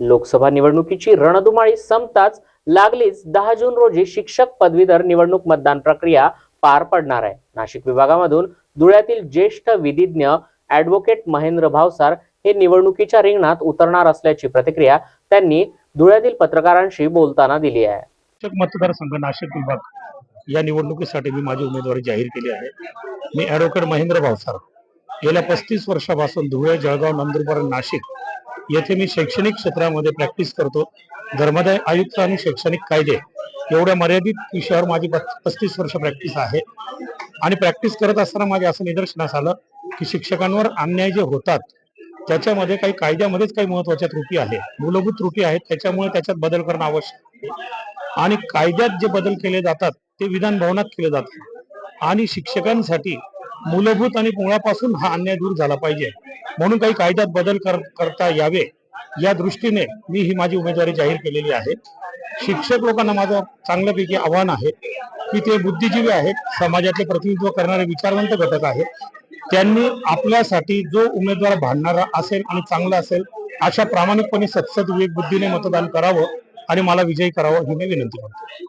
लोकसभा निवडणुकीची रणधुमाळी संपताच लागलीच दहा जून रोजी शिक्षक पदवीधर निवडणूक मतदान प्रक्रिया पार पडणार आहे. नाशिक विभागामधून धुळ्यातील ज्येष्ठ विधिज्ञ ऍडव्होकेट महेंद्र भावसार हे निवडणुकीच्या रिंगणात उतरणार असल्याची प्रतिक्रिया त्यांनी धुळ्यातील पत्रकारांशी बोलताना दिली आहे. शिक्षक मतदारसंघ नाशिक विभाग या निवडणुकीसाठी मी माझी उमेदवारी जाहीर केली आहे. मी ॲडव्होकेट महेंद्र भावसार गेल्या पस्तीस वर्षापासून धुळे जळगाव नंदुरबार नाशिक येथे मी शैक्षणिक क्षेत्रामध्ये प्रॅक्टिस करतो. धर्मादाय आयुक्त आणि शैक्षणिक कायदे एवढ्या मर्यादित विषयावर माझी पस्तीस वर्ष प्रॅक्टिस आहे. आणि प्रॅक्टिस करत असताना माझ्या असं निदर्शनास आलं की शिक्षकांवर अन्याय जे होतात त्याच्यामध्ये काही कायद्यामध्येच काही महत्त्वाच्या त्रुटी आहे मूलभूत त्रुटी आहेत त्याच्यामुळे त्याच्यात बदल करणं आवश्यक आहे. आणि कायद्यात जे बदल केले जातात ते विधान भवनात केले जातात. आणि शिक्षकांसाठी मूलभूत आणि मुळापासून हा अन्याय दूर झाला पाहिजे. म्हणून काही कायद्यात बदल कर, करता यावे. या दृष्टीने मी ही माझी उमेदवारी जाहीर केलेली आहे. शिक्षक लोकांना माझं चांगल्यापैकी आव्हान आहे की ते बुद्धिजीवी आहेत समाजातले प्रतिनिधित्व करणारे विचारवंत घटक आहेत. त्यांनी आपल्यासाठी जो उमेदवार भांडणारा असेल आणि चांगला असेल अशा प्रामाणिकपणे सत्सद विवेक बुद्धीने मतदान करावं आणि मला विजयी करावं ही मी विनंती करतो.